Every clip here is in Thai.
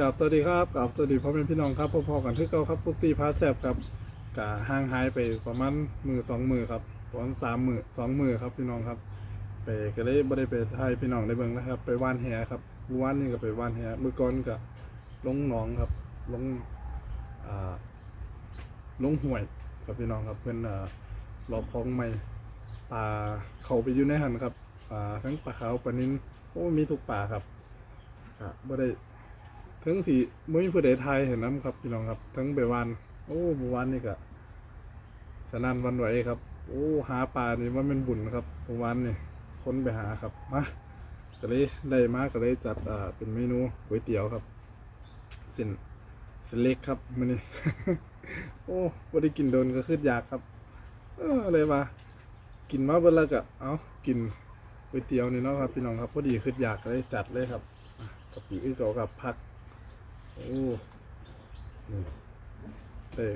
กับสวัสดีครับกับสวัสดีพ่อแม่พี่น้องครับพ่อๆกันที่เก่าครับพวกตีพาแซบครับกะห่างหายไปประมาณมือสองมือครับประมาณสามมือสองมือครับพี่น้องครับ ไปก็เลยบ่ได้ไปให้พี่น้องได้เบิ่งนะครับ ไปว่านแหครับเมื่านนี่ก็ไปว่านแหเมื่อก่อนก็ลงหนองครับลงอ่าลงห้วยครับพี่น้องครับเพื่อนอ่ารอบคลองใหม่ปลาเขาไปอยู่ในหันครับปลาทั้งปลาขาวปลานิ้นโอ้มีทุกปลาครับครับบ่ได้ ทั้งสี่ไม่มีผู้ใดทายเห็นน้ำครับพี่น้องครับ ทั้งไปวานโอ้เบวานนี่ก็สนันวันไหวครับ โอ้หาปลานี่ว่ามันบุญครับเบวานนี่ค้นไปหาครับมาก็เลยได้มาก็เลยจัดอ่าเป็นเมนูก๋วยเตี๋ยวครับเส้นเส้นเล็กครับมันนี่โอ้ไ่ได้กินโดนก็ขึ้นอยากครับ เอออะไรมากินมาเบิ่แล้วก็เอากินก๋วยเตี๋ยวนี่เนาะครับพี่น้องครับพอดีขึ้นอยากก็เลยจัดเลยครับอะกับปีอื่นเขากับผัก โอ้นี่เตะ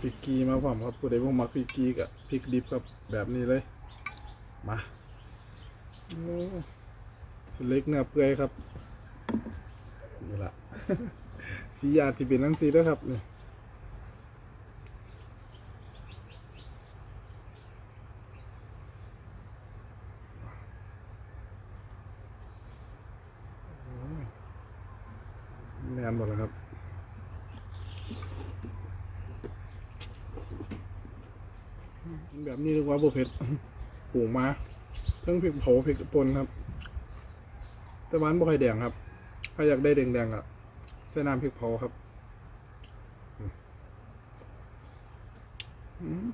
พริกกีมาพร้อมครับผู้ใดพวกมักพริกกีกับพริกดิบครับแบบนี้เลย มาโอ้สเล็กเนื้อเปื่อยครับนี่ละ สียาดสิเป็นนั่นสีด้วยครับนี่โอ้ยแน่นหมดแล้วครับ แบบนี้เรียกว่าบุเพ็ด ปลูก มาเพิ่งพริกเผาพริกป่นครับ แต่หวานบ่ค่อยแดงครับ ถ้าอยากได้แดงๆอะใส่น้ำพริกเผาครับอืม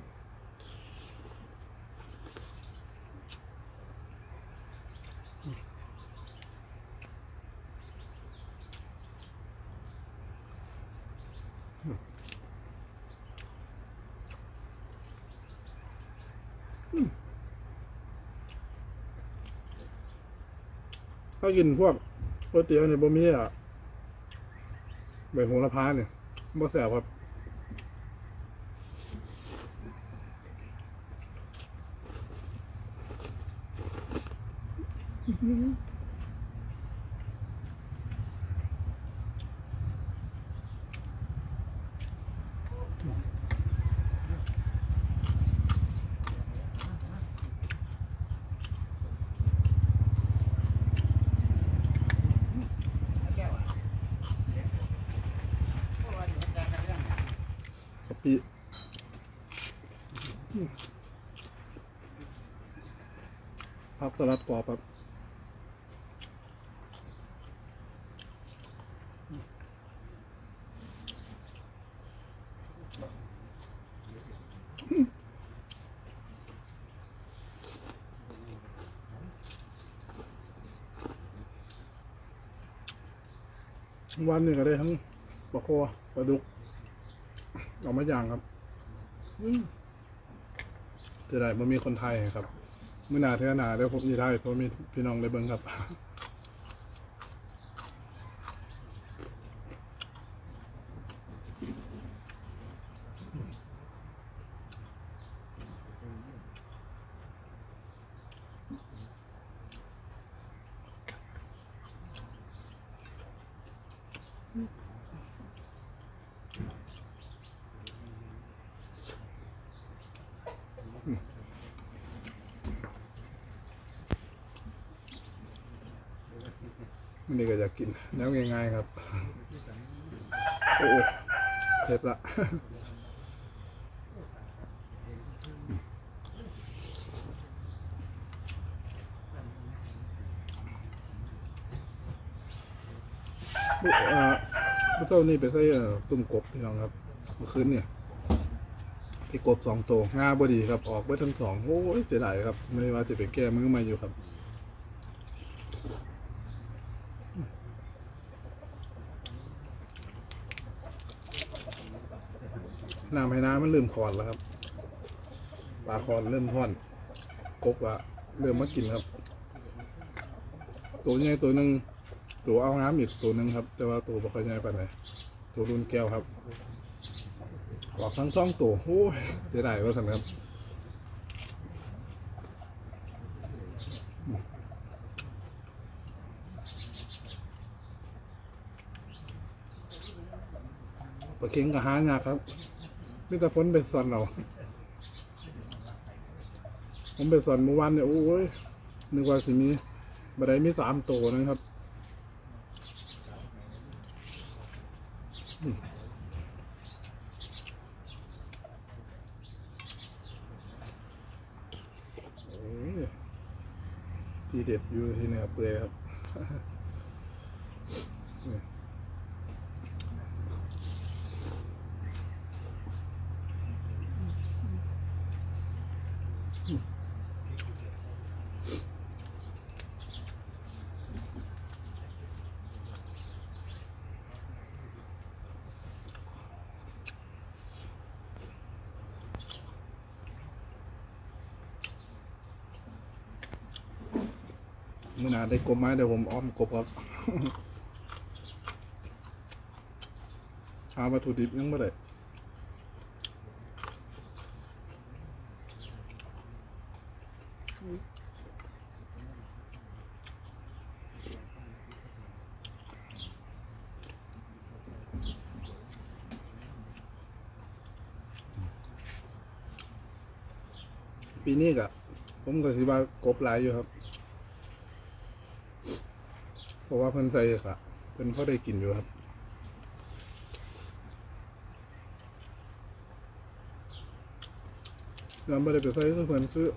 อืม ถ้ากินพวกก๋วยเตี๋ยวเนี่ยบ่มีอะใบโหระพาเนี่ยบ่แสบครับ กะปิ ผักสลัดกรอบครับวันนี้ก็ได้ทั้งปลาโคปลาดุกออกมาอย่างครับ จะได้มันมีคนไทยครับเมื่อหนาเท่าหนาเดี๋ยวผมจะได้เพราะมีพี่น้องในเบิ้งครับ มันนี่ก็อยากกินแล้วง่ายๆครับ โอ้โหเทปละบุเอ่อผู้เจ้านี่ไปใส่ตุ่มกบพี่น้องครับ เมื่อคืนเนี่ยพี่กบสองตัวงาบดีครับ ออกไปทั้งสองโอ้ยเสียดายครับ ไม่ว่าจะไปแก้มือมาอยู่ครับ น้ำให้น้ำมันเริ่มคอนแล้วครับปลาคอนเริ่มท่อนกบอะเริ่มมากินครับ ตัวใหญ่ตัวหนึ่งตัวเอาน้ำอีกตัวหนึ่งครับ แต่ว่าตัวบ่ค่อยใหญ่ปานไหนตัวรุ่นแก้วครับออกทั้งสองตัวโอ้ยเสียดายว่าสันครับปลาเค็งกับหายากครับ มีแต่ฝนไปสอนเราผมไปสอนเมื่อวานเนี่ยโอ้ยนึกว่าสิมีบัไดมีสามตัวนะครับโอ้ยทีเด็ดอยู่ที่เนื้อเปื่อยครับ นี่ มื่อหนได้กลบไม้เดี๋ยวผมอ้อมกบครับหาวัตถุดิบยังไม่ได้ปีนี้กะผมก็สิว่ากบหลายอยู่ครับ เพราะว่าเพิ่นใส่ค่ะเพิ่นพอได้กินอยู่ครับยังไม่ได้ไปใส่ก็เพิ่นซื้อ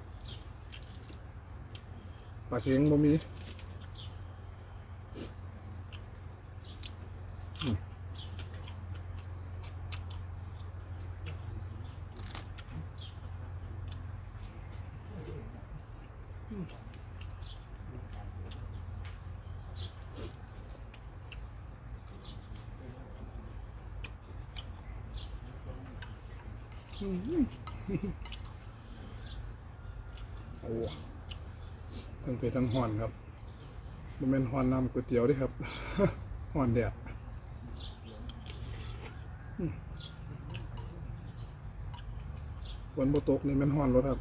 ปลาเค็งบ่มี อืม โอ้ทั้งเผ็ดทั้งห่อนครับมันเป็นห่อนน้ำก๋วยเตี๋ยวด้วยครับห่อนแดดฝนบ่ตกนี่มันห่อนรถครับ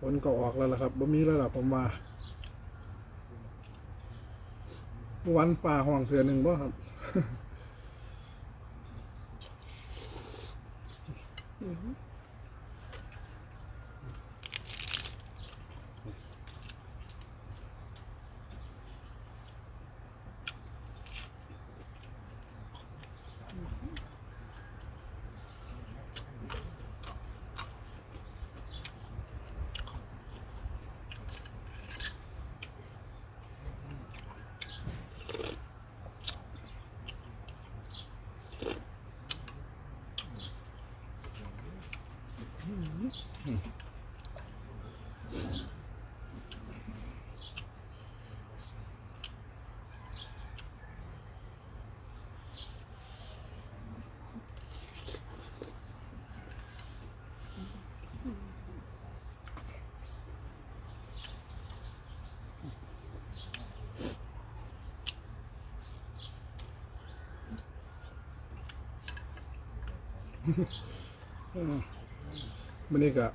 ฝนก็ออกแล้วล่ะครับบ่มีแล้วล่ะผมว่าวันฟ้าห้องเทือหนึ่งบ่ครับ Mm-hmm. 嗯。嗯。嗯哼，嗯。 มันนี่ก็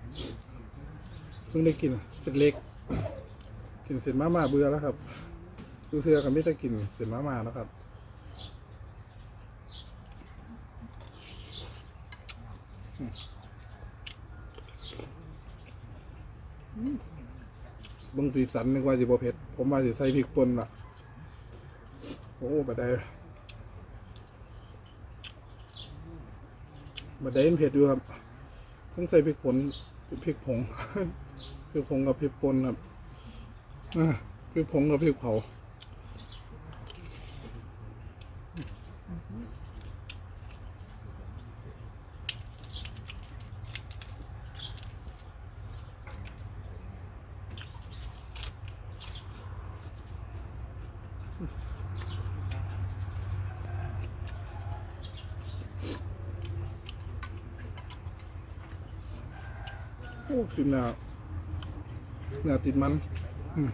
เพิ่งได้กินเสร็จเล็ก กินเสร็จมาม่าเบื่อแล้วครับดูเสื้อกับไม่ได้กินเสร็จมาม่าแล้วครับเบางสีสันนึกว่าสิบเผ็ดผมว่าสิใส่พริกป่นล่ะ โอ้บัดได้บัดได้เผ็ดอยู่ครับ ต้องใส่พริกป่นพริกผงพริกผงกับพริกป่นครับอ่าพริกผงกับพริกเผา อ้ขึ้นแล้วเนื้อติดมันอืม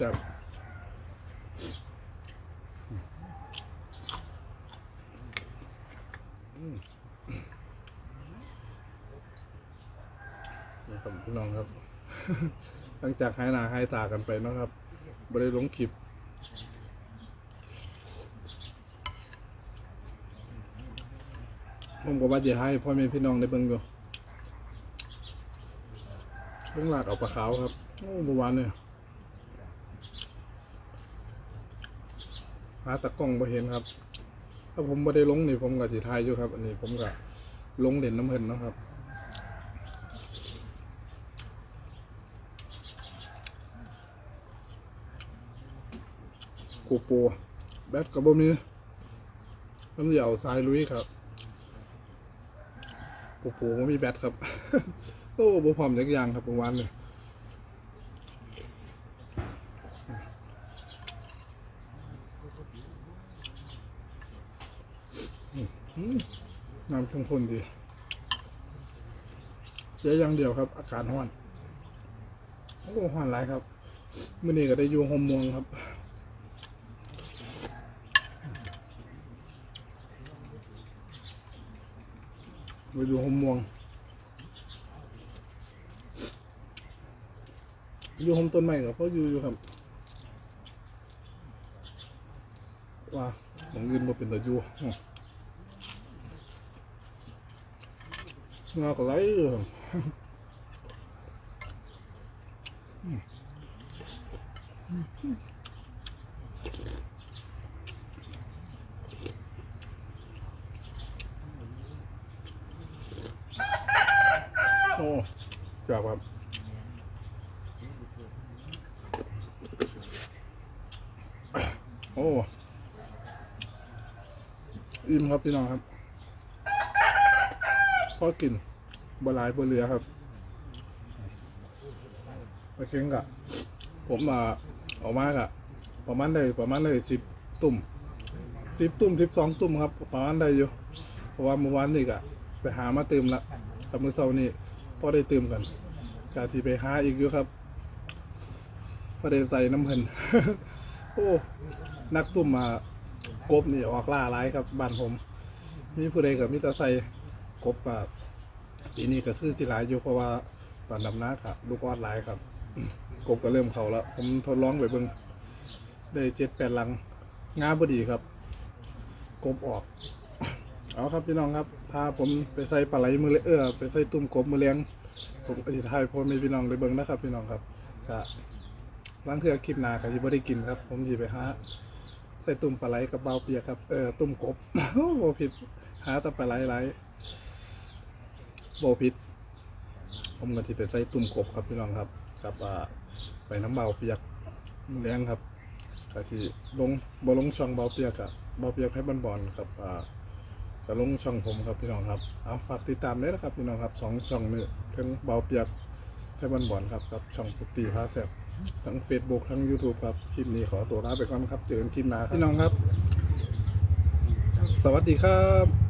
จับครับพี่น้องครับ หลังจากหายหน้าหายตากันไปเนาะครับ บ่ได้ลงคลิปผมก็ว่าจะให้พ่อแม่พี่น้องได้เบิ่งอยู่เบิ่งหลากเอาปลาขาวครับโอ้เมื่อวานเนี่ยหาตะกล้องบ่เห็นครับ ถ้าผมบ่ได้ลงนี่ผมก็สิถ่ายอยู่ครับ อันนี้ผมก็ลงเด่นน้ำเพิ่นนะครับ กูปูแบตก็บ่มีมันสิเอาสายลุยครับปูปูมันมีแบตครับ โอ้บ่พร้อมจักอย่างครับเมื่อวานเลยน้ำเข้มข้นดีเจ๊อย่างเดียวครับ อากาศร้อน โอ้ร้อนหลายครับมื่อนี้ก็ได้อยู่หมมวงครับ ไปดูหมม่วงอยู่หมต้นไม้กับพ่ออยู่อยู่ครับว่าหมองเงินมาเป็นตะยูเงาก็ไหลอยู่ครับ โอ้จับครับโอ้อิ่มครับพี่น้องครับพอกินบหลายบเหลือครับไปเค้งกะผมมาออกมากะประมาณได้ประมาณได้สิบตุ่มสิบตุ่มสิบสองตุ่มครับประมาณได้อยู่เพราะว่าเมื่อวานนี่กะไปหามาเติมละกับมือเสาร์นี่ พอได้เติมกันกะที่ไปหาอีกอยู่ครับพอได้ใส่น้ำเพินโอ้นักตุ่มมากบนี่ออกล่าหลายครับบ้านผม มีผู้ใดกับมิตรใส่กบแบบปีนี้ก็คือสิหลายอยู่เพราะว่าตอนดำนาครับลูกออดหลายครับ กบก็เริ่มเขาแล้ว ผมทดลองไปเบิ่งได้เจ็ดแปดลังงาพอดีครับ กบออก เอาครับพี่น้องครับพาผมไปใส่ปลาไหลมือเลเออไปใส่ตุ่มกบมือเลี้ยงผมอธิษฐานพ่อแม่พี่น้องได้เบิ่งนะครับ พี่น้องครับก็ล้างเทือคลิปนาก็สิบ่ได้กินครับ ผมสิไปหาใส่ตุ่มปลาไหลกับเบาเปียกครับเออตุ่มกบโบผิดหาแต่ปลาไหลไหลบ่ผิด ผมก็สิไปใส่ตุ่มกบครับพี่น้องครับกับอ่าไปน้ำเบาเปียกมือเลี้ยงครับก็สิลงบ่ลงช่องเบาเปียกอะเบาเปียกให้บอลๆครับอ่า จะลงช่องผมครับพี่น้องครับเอาฝากติดตามด้วยนะครับพี่น้องครับสองช่องนี้ทั้งเบาเปียกไทยบอลบอนครับกับช่องปุตีพาแซบทั้ง Facebook ทั้ง YouTube ครับคลิปนี้ขอตัวลาไปก่อนครับ เจอกันคลิปหน้าครับพี่น้องครับ สวัสดีครับ